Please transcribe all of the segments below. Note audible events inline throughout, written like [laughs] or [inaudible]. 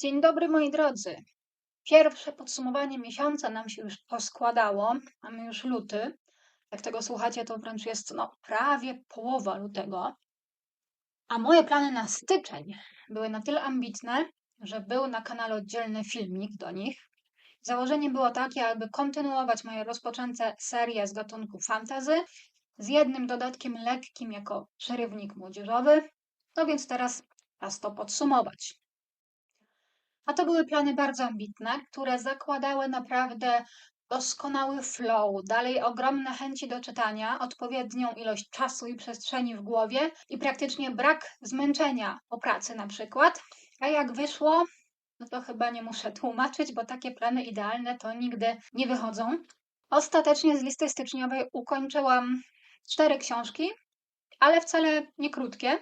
Dzień dobry moi drodzy. Pierwsze podsumowanie miesiąca nam się już poskładało. Mamy już luty. Jak tego słuchacie, to wręcz jest no, prawie połowa lutego. A moje plany na styczeń były na tyle ambitne, że był na kanale oddzielny filmik do nich. Założenie było takie, aby kontynuować moje rozpoczęte serie z gatunku fantasy z jednym dodatkiem lekkim jako przerywnik młodzieżowy. No więc teraz czas to podsumować. A to były plany bardzo ambitne, które zakładały naprawdę doskonały flow, dalej ogromne chęci do czytania, odpowiednią ilość czasu i przestrzeni w głowie i praktycznie brak zmęczenia po pracy na przykład. A jak wyszło, no to chyba nie muszę tłumaczyć, bo takie plany idealne to nigdy nie wychodzą. Ostatecznie z listy styczniowej ukończyłam cztery książki, ale wcale nie krótkie.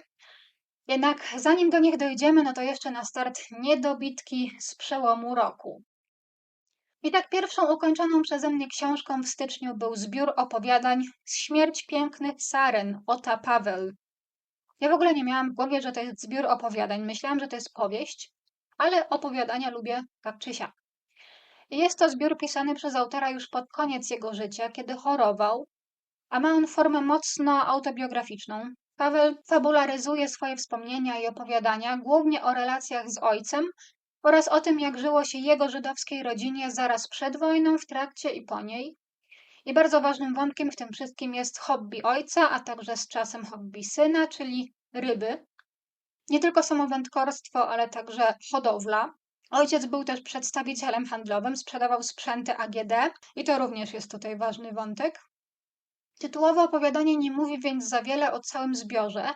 Jednak zanim do nich dojdziemy, no to jeszcze na start niedobitki z przełomu roku. I tak pierwszą ukończoną przeze mnie książką w styczniu był zbiór opowiadań Śmierć pięknych saren Ota Paweł. Ja w ogóle nie miałam w głowie, że to jest zbiór opowiadań. Myślałam, że to jest powieść, ale opowiadania lubię tak czy siak. Jest to zbiór pisany przez autora już pod koniec jego życia, kiedy chorował, a ma on formę mocno autobiograficzną. Paweł fabularyzuje swoje wspomnienia i opowiadania głównie o relacjach z ojcem oraz o tym, jak żyło się jego żydowskiej rodzinie zaraz przed wojną, w trakcie i po niej. I bardzo ważnym wątkiem w tym wszystkim jest hobby ojca, a także z czasem hobby syna, czyli ryby. Nie tylko samo ale także hodowla. Ojciec był też przedstawicielem handlowym, sprzedawał sprzęty AGD i to również jest tutaj ważny wątek. Tytułowe opowiadanie nie mówi więc za wiele o całym zbiorze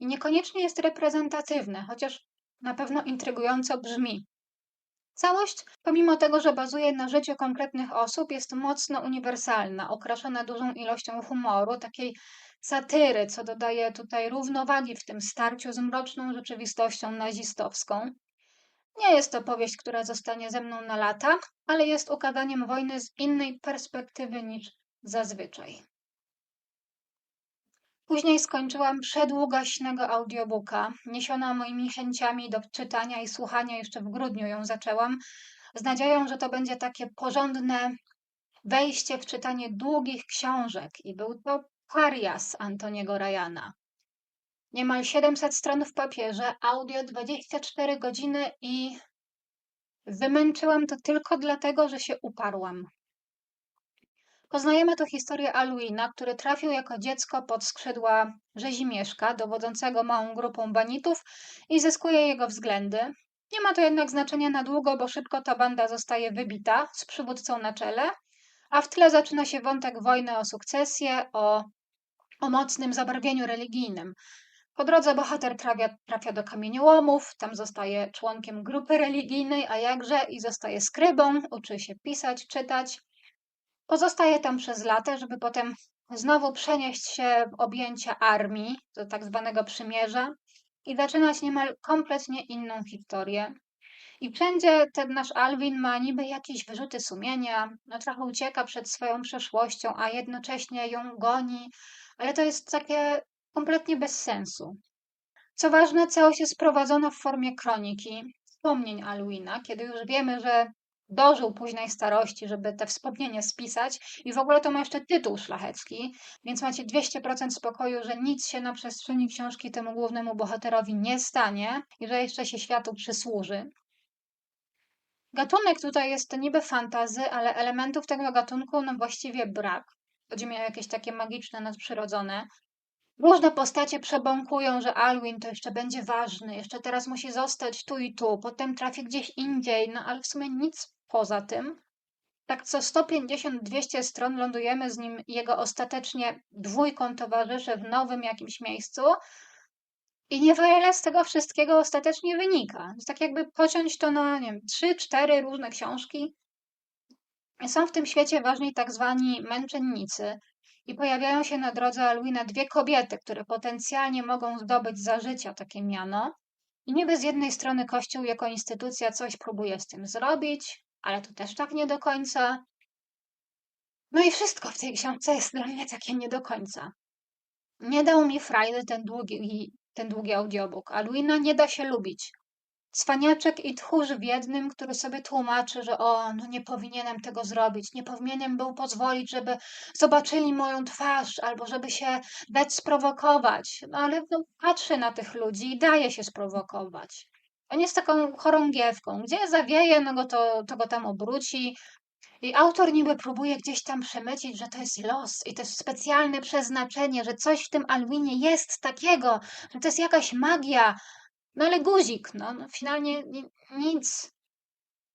i niekoniecznie jest reprezentatywne, chociaż na pewno intrygująco brzmi. Całość, pomimo tego, że bazuje na życiu konkretnych osób, jest mocno uniwersalna, okraszona dużą ilością humoru, takiej satyry, co dodaje tutaj równowagi w tym starciu z mroczną rzeczywistością nazistowską. Nie jest to powieść, która zostanie ze mną na lata, ale jest ukazaniem wojny z innej perspektywy niż zazwyczaj. Później skończyłam przedługaśnego audiobooka, niesiona moimi chęciami do czytania i słuchania, jeszcze w grudniu ją zaczęłam, z nadzieją, że to będzie takie porządne wejście w czytanie długich książek i był to Parias Antoniego Rajana. Niemal 700 stron w papierze, audio 24 godziny i wymęczyłam to tylko dlatego, że się uparłam. Poznajemy tu historię Alwina, który trafił jako dziecko pod skrzydła Rzezimieszka, dowodzącego małą grupą banitów i zyskuje jego względy. Nie ma to jednak znaczenia na długo, bo szybko ta banda zostaje wybita z przywódcą na czele, a w tle zaczyna się wątek wojny o sukcesję, o, o mocnym zabarwieniu religijnym. Po drodze bohater trafia, trafia do kamieniołomów, tam zostaje członkiem grupy religijnej, a jakże i zostaje skrybą, uczy się pisać, czytać. Pozostaje tam przez lata, żeby potem znowu przenieść się w objęcia armii, do tak zwanego przymierza i zaczynać niemal kompletnie inną historię. I wszędzie ten nasz Alwin ma niby jakieś wyrzuty sumienia, no trochę ucieka przed swoją przeszłością, a jednocześnie ją goni, ale to jest takie kompletnie bez sensu. Co ważne, całość jest prowadzona w formie kroniki, wspomnień Alwina, kiedy już wiemy, że dożył późnej starości, żeby te wspomnienia spisać i w ogóle to ma jeszcze tytuł szlachecki, więc macie 200% spokoju, że nic się na przestrzeni książki temu głównemu bohaterowi nie stanie i że jeszcze się światu przysłuży. Gatunek tutaj jest to niby fantazy, ale elementów tego gatunku no właściwie brak. Chodzi mi o jakieś takie magiczne, nadprzyrodzone. Różne postacie przebąkują, że Alwin to jeszcze będzie ważny, jeszcze teraz musi zostać tu i tu, potem trafi gdzieś indziej, no ale w sumie nic Poza tym, tak co 150-200 stron lądujemy z nim jego ostatecznie dwójką towarzyszy w nowym jakimś miejscu i niewiele z tego wszystkiego ostatecznie wynika. Tak jakby pociąć to na, nie wiem, 3-4 różne książki. Są w tym świecie ważni tak zwani męczennicy i pojawiają się na drodze Alwina dwie kobiety, które potencjalnie mogą zdobyć za życia takie miano. I niby z jednej strony Kościół jako instytucja coś próbuje z tym zrobić, ale to też tak nie do końca. No i wszystko w tej książce jest dla mnie takie nie do końca. Nie dał mi frajdy ten długi, ten długi audiobook, a Luina nie da się lubić. Cwaniaczek i tchórz w jednym, który sobie tłumaczy, że o, no nie powinienem tego zrobić, nie powinienem był pozwolić, żeby zobaczyli moją twarz, albo żeby się dać sprowokować. No ale no, patrzy na tych ludzi i daje się sprowokować. On jest taką chorągiewką. Gdzie zawieje, no go to, to go tam obróci. I autor niby próbuje gdzieś tam przemycić, że to jest los i to jest specjalne przeznaczenie, że coś w tym Alwinie jest takiego, że to jest jakaś magia, no ale guzik, no, no finalnie ni nic.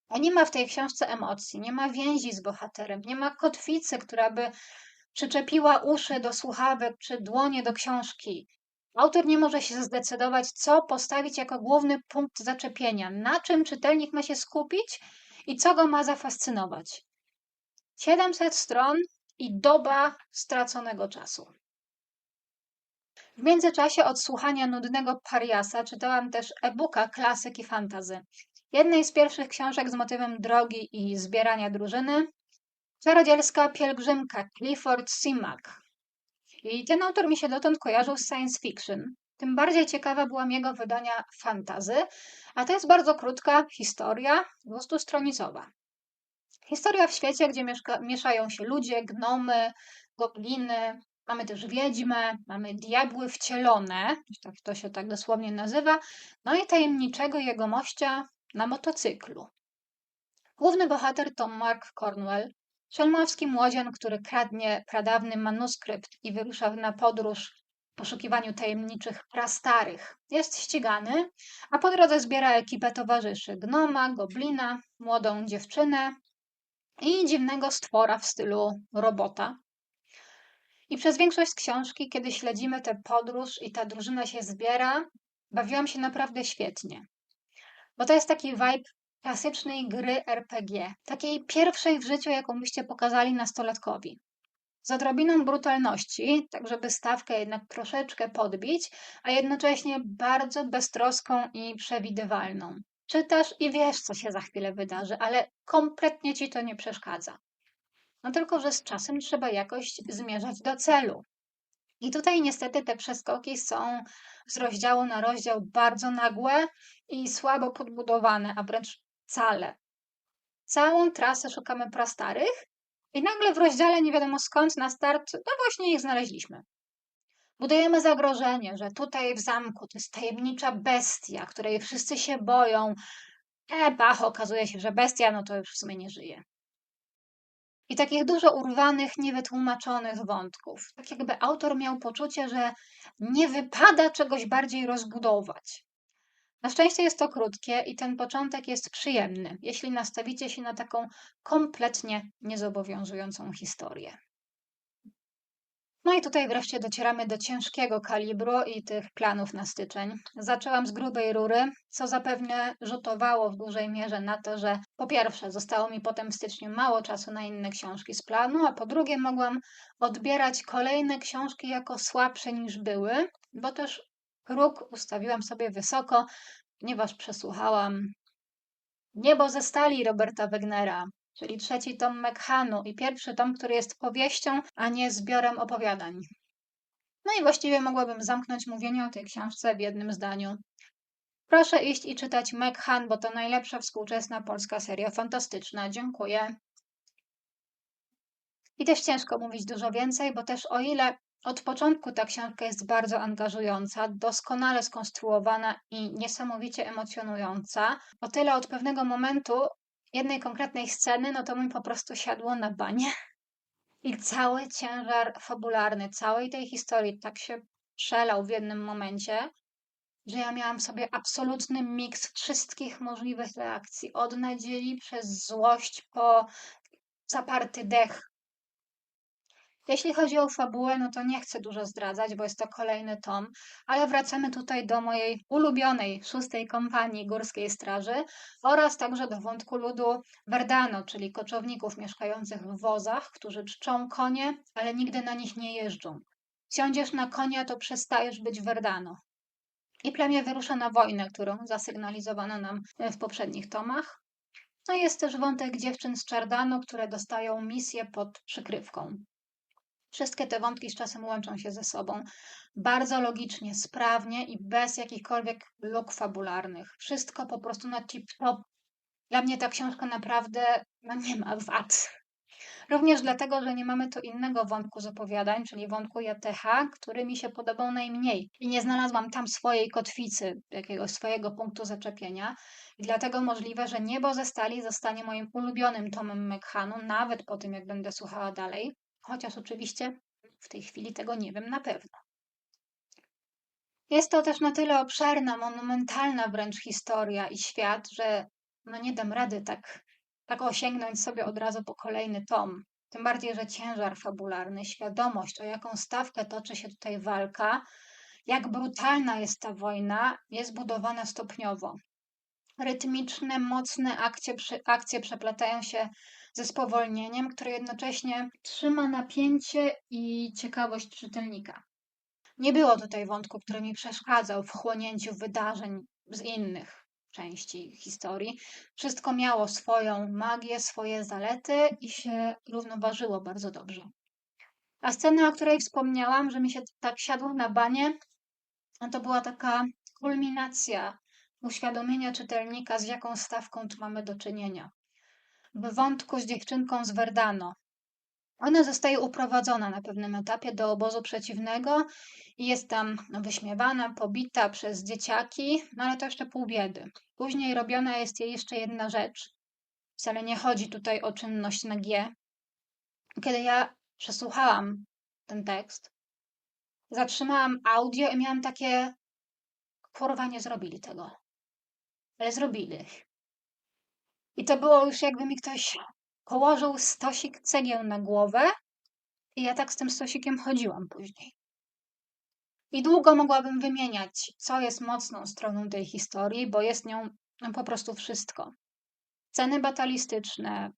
A nie ma w tej książce emocji, nie ma więzi z bohaterem, nie ma kotwicy, która by przyczepiła uszy do słuchawek czy dłonie do książki. Autor nie może się zdecydować, co postawić jako główny punkt zaczepienia, na czym czytelnik ma się skupić i co go ma zafascynować. 700 stron i doba straconego czasu. W międzyczasie od słuchania nudnego pariasa czytałam też e-booka klasyki fantazy. Jednej z pierwszych książek z motywem drogi i zbierania drużyny, czarodzielska pielgrzymka Clifford Simak. I ten autor mi się dotąd kojarzył z science fiction. Tym bardziej ciekawa byłam jego wydania fantazy, a to jest bardzo krótka historia, 200-stronicowa. Historia w świecie, gdzie mieszka, mieszają się ludzie, gnomy, gobliny, Mamy też wiedźmę, mamy diabły wcielone, tak to się tak dosłownie nazywa, no i tajemniczego jegomościa na motocyklu. Główny bohater to Mark Cornwell, szelmowski młodzian, który kradnie pradawny manuskrypt i wyrusza na podróż w poszukiwaniu tajemniczych prastarych. Jest ścigany, a po drodze zbiera ekipę towarzyszy gnoma, goblina, młodą dziewczynę i dziwnego stwora w stylu robota, i przez większość książki, kiedy śledzimy tę podróż i ta drużyna się zbiera, bawiłam się naprawdę świetnie. Bo to jest taki vibe klasycznej gry RPG, takiej pierwszej w życiu, jaką byście pokazali nastolatkowi. Z odrobiną brutalności, tak żeby stawkę jednak troszeczkę podbić, a jednocześnie bardzo beztroską i przewidywalną. Czytasz i wiesz, co się za chwilę wydarzy, ale kompletnie ci to nie przeszkadza. No tylko, że z czasem trzeba jakoś zmierzać do celu. I tutaj niestety te przeskoki są z rozdziału na rozdział bardzo nagłe i słabo podbudowane, a wręcz wcale. Całą trasę szukamy prastarych i nagle w rozdziale nie wiadomo skąd na start, no właśnie ich znaleźliśmy. Budujemy zagrożenie, że tutaj w zamku to jest tajemnicza bestia, której wszyscy się boją. E, bach, okazuje się, że bestia, no to już w sumie nie żyje. I takich dużo urwanych, niewytłumaczonych wątków. Tak jakby autor miał poczucie, że nie wypada czegoś bardziej rozbudować. Na szczęście jest to krótkie i ten początek jest przyjemny, jeśli nastawicie się na taką kompletnie niezobowiązującą historię. No i tutaj wreszcie docieramy do ciężkiego kalibru i tych planów na styczeń. Zaczęłam z grubej rury, co zapewne rzutowało w dużej mierze na to, że po pierwsze zostało mi potem w styczniu mało czasu na inne książki z planu, a po drugie mogłam odbierać kolejne książki jako słabsze niż były, bo też próg ustawiłam sobie wysoko, ponieważ przesłuchałam Niebo ze stali Roberta Wegnera, czyli trzeci tom Mekhanu i pierwszy tom, który jest powieścią, a nie zbiorem opowiadań. No i właściwie mogłabym zamknąć mówienie o tej książce w jednym zdaniu. Proszę iść i czytać Mekhan, bo to najlepsza współczesna polska seria fantastyczna. Dziękuję. I też ciężko mówić dużo więcej, bo też o ile od początku ta książka jest bardzo angażująca, doskonale skonstruowana i niesamowicie emocjonująca, o tyle od pewnego momentu jednej konkretnej sceny, no to mi po prostu siadło na banie. I cały ciężar fabularny całej tej historii tak się przelał w jednym momencie, że ja miałam sobie absolutny miks wszystkich możliwych reakcji. Od nadziei przez złość po zaparty dech, jeśli chodzi o fabułę, no to nie chcę dużo zdradzać, bo jest to kolejny tom, ale wracamy tutaj do mojej ulubionej szóstej kompanii Górskiej Straży oraz także do wątku ludu Verdano, czyli koczowników mieszkających w wozach, którzy czczą konie, ale nigdy na nich nie jeżdżą. Siądziesz na konia, to przestajesz być Verdano. I plemię wyrusza na wojnę, którą zasygnalizowano nam w poprzednich tomach. No jest też wątek dziewczyn z Czardano, które dostają misję pod przykrywką. Wszystkie te wątki z czasem łączą się ze sobą. Bardzo logicznie, sprawnie i bez jakichkolwiek luk fabularnych. Wszystko po prostu na tip-top. Dla mnie ta książka naprawdę no nie ma wad. Również dlatego, że nie mamy tu innego wątku z opowiadań, czyli wątku JTH, który mi się podobał najmniej. I nie znalazłam tam swojej kotwicy, jakiegoś swojego punktu zaczepienia. I dlatego możliwe, że Niebo ze stali zostanie moim ulubionym tomem Mekhanu, nawet po tym, jak będę słuchała dalej. Chociaż oczywiście w tej chwili tego nie wiem na pewno. Jest to też na tyle obszerna, monumentalna wręcz historia i świat, że no nie dam rady tak tak osiągnąć sobie od razu po kolejny tom. Tym bardziej, że ciężar fabularny, świadomość, o jaką stawkę toczy się tutaj walka, jak brutalna jest ta wojna, jest budowana stopniowo. Rytmiczne, mocne akcje, akcje przeplatają się ze spowolnieniem, które jednocześnie trzyma napięcie i ciekawość czytelnika. Nie było tutaj wątku, który mi przeszkadzał w chłonięciu wydarzeń z innych części historii. Wszystko miało swoją magię, swoje zalety i się równoważyło bardzo dobrze. A scena, o której wspomniałam, że mi się tak siadło na banie, no to była taka kulminacja uświadomienia czytelnika, z jaką stawką tu mamy do czynienia. W wątku z dziewczynką z Verdano, ona zostaje uprowadzona na pewnym etapie do obozu przeciwnego i jest tam wyśmiewana, pobita przez dzieciaki, no ale to jeszcze pół biedy. Później robiona jest jej jeszcze jedna rzecz. Wcale nie chodzi tutaj o czynność na G. Kiedy ja przesłuchałam ten tekst, zatrzymałam audio i miałam takie kurwa, nie zrobili tego. Ale zrobili. I to było już jakby mi ktoś położył stosik cegieł na głowę i ja tak z tym stosikiem chodziłam później. I długo mogłabym wymieniać, co jest mocną stroną tej historii, bo jest nią no, po prostu wszystko. Ceny batalistyczne,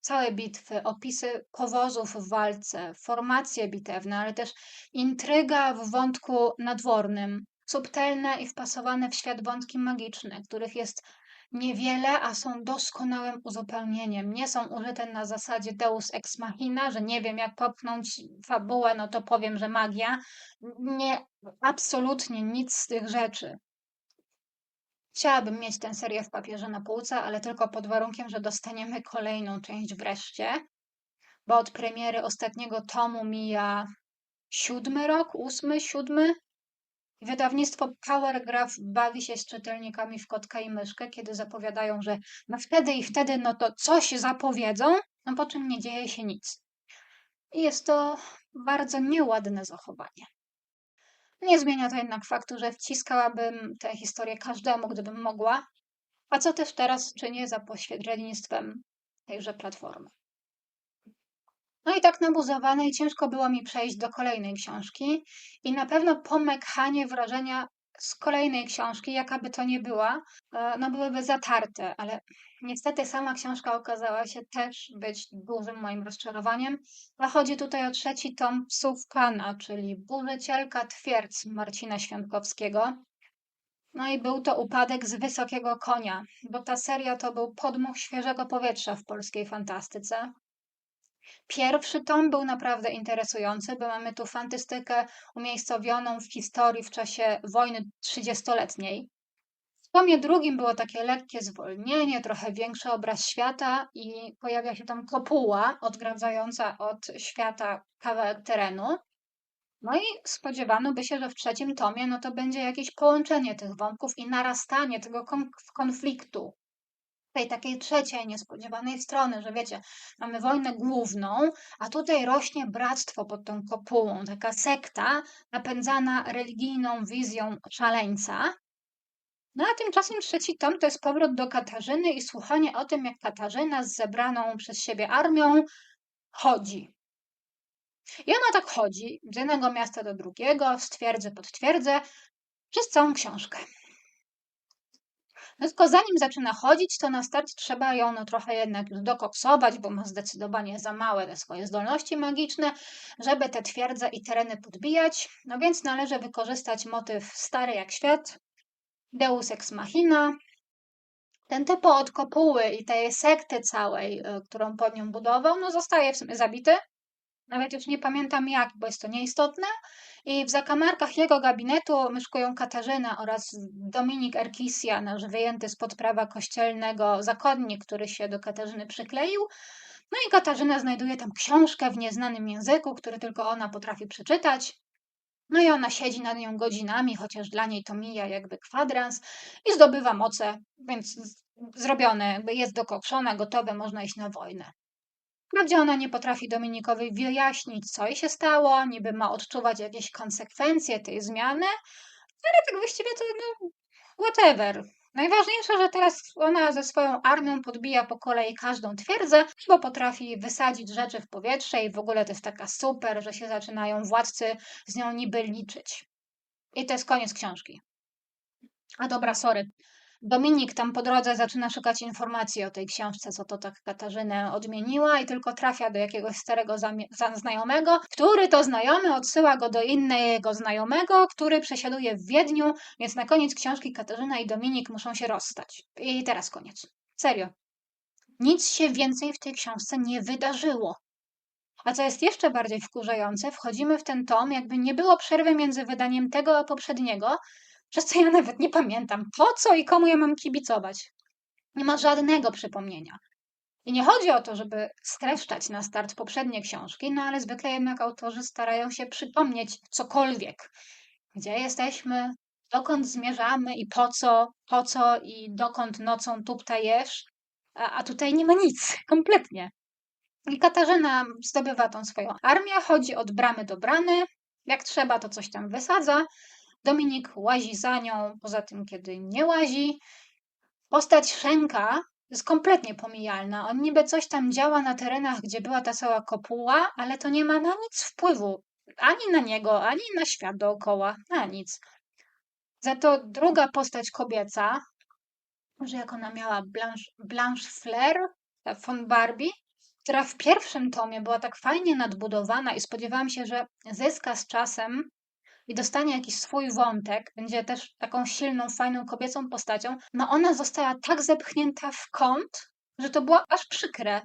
całe bitwy, opisy powozów w walce, formacje bitewne, ale też intryga w wątku nadwornym, subtelne i wpasowane w świat wątki magiczne, których jest niewiele, a są doskonałym uzupełnieniem. Nie są użyte na zasadzie deus ex machina, że nie wiem jak popchnąć fabułę, no to powiem, że magia. Nie, absolutnie nic z tych rzeczy. Chciałabym mieć tę serię w papierze na półce, ale tylko pod warunkiem, że dostaniemy kolejną część wreszcie, bo od premiery ostatniego tomu mija siódmy rok, ósmy, siódmy, Wydawnictwo Powergraph bawi się z czytelnikami w kotka i myszkę, kiedy zapowiadają, że no wtedy i wtedy no to coś zapowiedzą, no po czym nie dzieje się nic. I jest to bardzo nieładne zachowanie. Nie zmienia to jednak faktu, że wciskałabym tę historię każdemu, gdybym mogła, a co też teraz czynię za pośrednictwem tejże platformy. No i tak nabuzowanej ciężko było mi przejść do kolejnej książki i na pewno po Mekhanie wrażenia z kolejnej książki, jaka by to nie była, e, no byłyby zatarte, ale niestety sama książka okazała się też być dużym moim rozczarowaniem, a chodzi tutaj o trzeci tom Psów Kana, czyli Burzycielka Twierdz Marcina Świątkowskiego. No i był to upadek z wysokiego konia, bo ta seria to był podmuch świeżego powietrza w polskiej fantastyce. Pierwszy tom był naprawdę interesujący, bo mamy tu fantastykę umiejscowioną w historii w czasie wojny trzydziestoletniej. W tomie drugim było takie lekkie zwolnienie, trochę większy obraz świata i pojawia się tam kopuła odgradzająca od świata kawałek terenu. No i spodziewano by się, że w trzecim tomie no to będzie jakieś połączenie tych wątków i narastanie tego konfliktu tej takiej trzeciej niespodziewanej strony, że wiecie, mamy wojnę główną, a tutaj rośnie bractwo pod tą kopułą, taka sekta napędzana religijną wizją szaleńca. No a tymczasem trzeci tom to jest powrót do Katarzyny i słuchanie o tym, jak Katarzyna z zebraną przez siebie armią chodzi. I ona tak chodzi z jednego miasta do drugiego, z twierdzy pod twierdzę, przez całą książkę. No tylko zanim zaczyna chodzić, to na start trzeba ją no, trochę jednak dokoksować, bo ma zdecydowanie za małe te swoje zdolności magiczne, żeby te twierdze i tereny podbijać. No więc należy wykorzystać motyw stary jak świat, Deus ex machina, ten typo od kopuły i tej sekty całej, y, którą pod nią budował, no zostaje w sumie zabity. Nawet już nie pamiętam jak, bo jest to nieistotne. I w zakamarkach jego gabinetu mieszkują Katarzyna oraz Dominik Erkisja, nasz wyjęty spod prawa kościelnego zakonnik, który się do Katarzyny przykleił. No i Katarzyna znajduje tam książkę w nieznanym języku, który tylko ona potrafi przeczytać. No i ona siedzi nad nią godzinami, chociaż dla niej to mija jakby kwadrans i zdobywa moce, więc zrobione, jakby jest dokokszona, gotowe, można iść na wojnę. Wprawdzie ona nie potrafi Dominikowi wyjaśnić, co jej się stało, niby ma odczuwać jakieś konsekwencje tej zmiany, ale tak właściwie to no, whatever. Najważniejsze, że teraz ona ze swoją armią podbija po kolei każdą twierdzę, bo potrafi wysadzić rzeczy w powietrze i w ogóle to jest taka super, że się zaczynają władcy z nią niby liczyć. I to jest koniec książki. A dobra, sorry. Dominik tam po drodze zaczyna szukać informacji o tej książce, co to tak Katarzynę odmieniła i tylko trafia do jakiegoś starego znajomego, który to znajomy odsyła go do innego znajomego, który przesiaduje w Wiedniu, więc na koniec książki Katarzyna i Dominik muszą się rozstać. I teraz koniec. Serio. Nic się więcej w tej książce nie wydarzyło. A co jest jeszcze bardziej wkurzające, wchodzimy w ten tom, jakby nie było przerwy między wydaniem tego a poprzedniego, przez co ja nawet nie pamiętam, po co i komu ja mam kibicować. Nie ma żadnego przypomnienia. I nie chodzi o to, żeby streszczać na start poprzednie książki, no ale zwykle jednak autorzy starają się przypomnieć cokolwiek. Gdzie jesteśmy, dokąd zmierzamy i po co, po co i dokąd nocą tuptajesz, a, a tutaj nie ma nic, [laughs] kompletnie. I Katarzyna zdobywa tą swoją armię, chodzi od bramy do bramy, jak trzeba to coś tam wysadza, Dominik łazi za nią, poza tym, kiedy nie łazi. Postać Szenka jest kompletnie pomijalna. On niby coś tam działa na terenach, gdzie była ta cała kopuła, ale to nie ma na nic wpływu. Ani na niego, ani na świat dookoła. Na nic. Za to druga postać kobieca, może jak ona miała, Blanche, Blanche Flair von Barbie, która w pierwszym tomie była tak fajnie nadbudowana i spodziewałam się, że zyska z czasem i dostanie jakiś swój wątek, będzie też taką silną, fajną kobiecą postacią, no ona została tak zepchnięta w kąt, że to było aż przykre.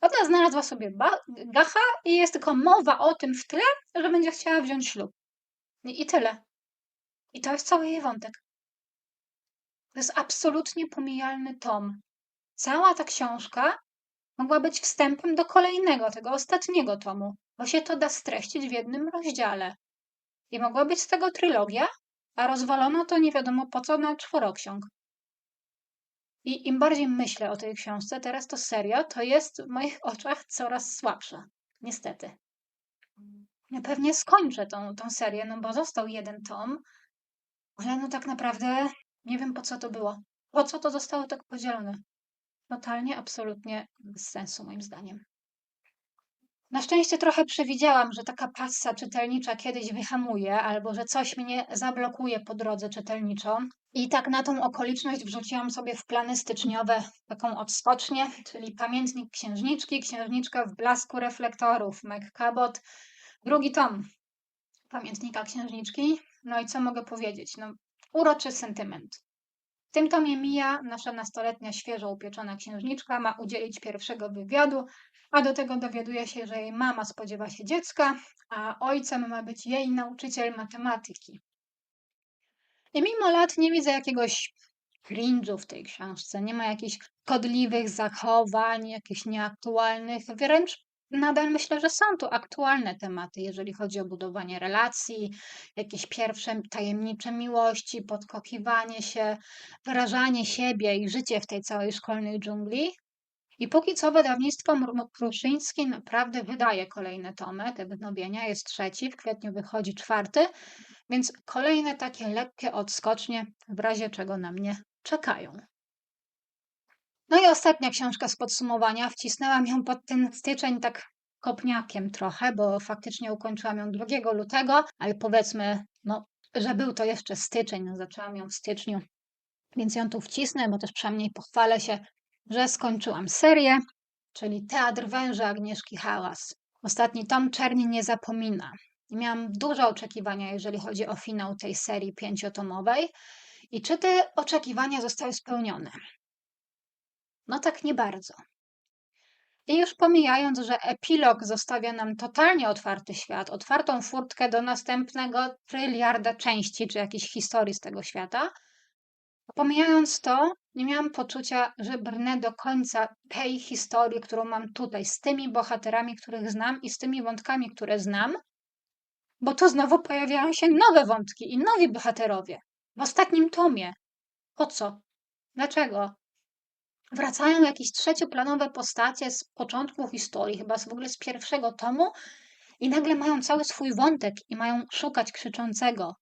Ona znalazła sobie gacha i jest tylko mowa o tym w tle, że będzie chciała wziąć ślub. I, I tyle. I to jest cały jej wątek. To jest absolutnie pomijalny tom. Cała ta książka mogła być wstępem do kolejnego, tego ostatniego tomu, bo się to da streścić w jednym rozdziale. I mogła być z tego trylogia, a rozwalono to nie wiadomo po co na czworoksiąg. I im bardziej myślę o tej książce, teraz to serio, to jest w moich [laughs] oczach coraz słabsza. Niestety. Ja pewnie skończę tą, tą serię, no bo został jeden tom, ale no tak naprawdę nie wiem po co to było. Po co to zostało tak podzielone? Totalnie, absolutnie bez sensu moim zdaniem. Na szczęście trochę przewidziałam, że taka passa czytelnicza kiedyś wyhamuje, albo że coś mnie zablokuje po drodze czytelniczo. I tak na tą okoliczność wrzuciłam sobie w plany styczniowe taką odskocznię, czyli pamiętnik księżniczki, księżniczka w blasku reflektorów, Meg Cabot, drugi tom pamiętnika księżniczki. No i co mogę powiedzieć? No, uroczy sentyment. Tym tomie Mija, nasza nastoletnia, świeżo upieczona księżniczka, ma udzielić pierwszego wywiadu, a do tego dowiaduje się, że jej mama spodziewa się dziecka, a ojcem ma być jej nauczyciel matematyki. I mimo lat nie widzę jakiegoś cringe'u w tej książce, nie ma jakichś kodliwych zachowań, jakichś nieaktualnych, wręcz nadal myślę, że są tu aktualne tematy, jeżeli chodzi o budowanie relacji, jakieś pierwsze tajemnicze miłości, podkokiwanie się, wyrażanie siebie i życie w tej całej szkolnej dżungli. I póki co wydawnictwo Kruszyński naprawdę wydaje kolejne tomy, te wznowienia, jest trzeci, w kwietniu wychodzi czwarty, więc kolejne takie lekkie odskocznie, w razie czego na mnie czekają. No i ostatnia książka z podsumowania. Wcisnęłam ją pod ten styczeń tak kopniakiem trochę, bo faktycznie ukończyłam ją 2 lutego, ale powiedzmy, no, że był to jeszcze styczeń, no, zaczęłam ją w styczniu, więc ją tu wcisnę, bo też przynajmniej pochwalę się, że skończyłam serię, czyli Teatr Węża Agnieszki Hałas. Ostatni tom Czerni nie zapomina. I miałam duże oczekiwania, jeżeli chodzi o finał tej serii pięciotomowej. I czy te oczekiwania zostały spełnione? No tak nie bardzo. I już pomijając, że epilog zostawia nam totalnie otwarty świat, otwartą furtkę do następnego tryliarda części czy jakiejś historii z tego świata, pomijając to, nie miałam poczucia, że brnę do końca tej historii, którą mam tutaj, z tymi bohaterami, których znam i z tymi wątkami, które znam, bo tu znowu pojawiają się nowe wątki i nowi bohaterowie. W ostatnim tomie. Po co? Dlaczego? Wracają jakieś trzecioplanowe postacie z początku historii, chyba w ogóle z pierwszego tomu, i nagle mają cały swój wątek i mają szukać krzyczącego.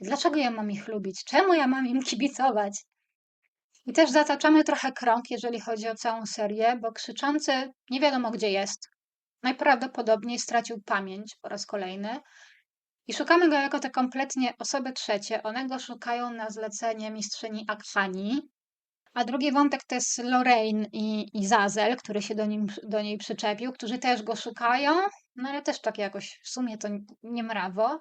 Dlaczego ja mam ich lubić? Czemu ja mam im [laughs] kibicować? I też zataczamy trochę krąg, jeżeli chodzi o całą serię, bo krzyczący nie wiadomo gdzie jest. Najprawdopodobniej stracił pamięć po raz kolejny. I szukamy go jako te kompletnie osoby trzecie. One go szukają na zlecenie mistrzyni Akhani, a drugi wątek to jest Lorraine i, i Zazel, który się do, nim, do niej przyczepił, którzy też go szukają, no ale też tak jakoś w sumie to nie mrawo.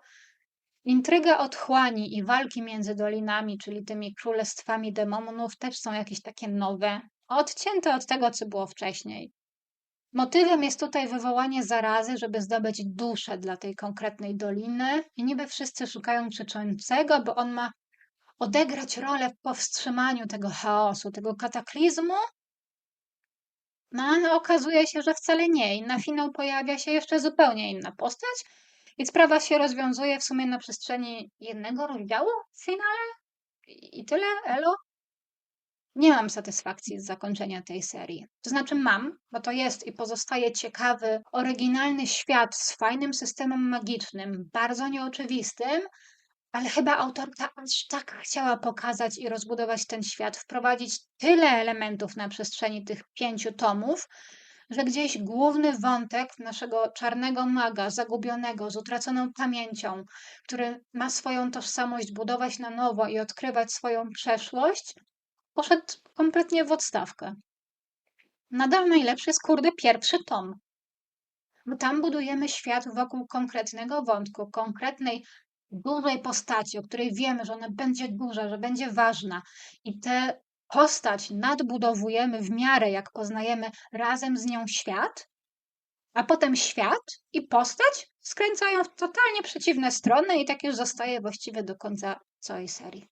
Intryga otchłani i walki między dolinami, czyli tymi królestwami demonów, też są jakieś takie nowe, odcięte od tego, co było wcześniej. Motywem jest tutaj wywołanie zarazy, żeby zdobyć duszę dla tej konkretnej doliny. I niby wszyscy szukają krzyczącego, bo on ma odegrać rolę w powstrzymaniu tego chaosu, tego kataklizmu. No ale okazuje się, że wcale nie. I na finał pojawia się jeszcze zupełnie inna postać. I sprawa się rozwiązuje w sumie na przestrzeni jednego rozdziału w finale. I tyle, elo. Nie mam satysfakcji z zakończenia tej serii. To znaczy mam, bo to jest i pozostaje ciekawy, oryginalny świat z fajnym systemem magicznym, bardzo nieoczywistym, ale chyba autorka aż tak chciała pokazać i rozbudować ten świat, wprowadzić tyle elementów na przestrzeni tych pięciu tomów, że gdzieś główny wątek naszego czarnego maga, zagubionego, z utraconą pamięcią, który ma swoją tożsamość budować na nowo i odkrywać swoją przeszłość, poszedł kompletnie w odstawkę. Nadal najlepszy jest kurde pierwszy tom. Bo tam budujemy świat wokół konkretnego wątku, konkretnej dużej postaci, o której wiemy, że ona będzie duża, że będzie ważna i tę postać nadbudowujemy w miarę, jak poznajemy razem z nią świat, a potem świat i postać skręcają w totalnie przeciwne strony i tak już zostaje właściwie do końca całej serii.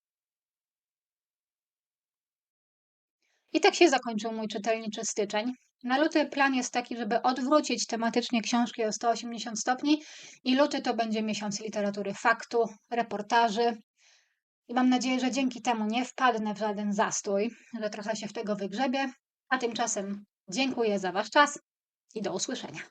I tak się zakończył mój czytelniczy styczeń. Na luty plan jest taki, żeby odwrócić tematycznie książki o 180 stopni i luty to będzie miesiąc literatury faktu, reportaży. I mam nadzieję, że dzięki temu nie wpadnę w żaden zastój, że trochę się w tego wygrzebię. A tymczasem dziękuję za Wasz czas i do usłyszenia.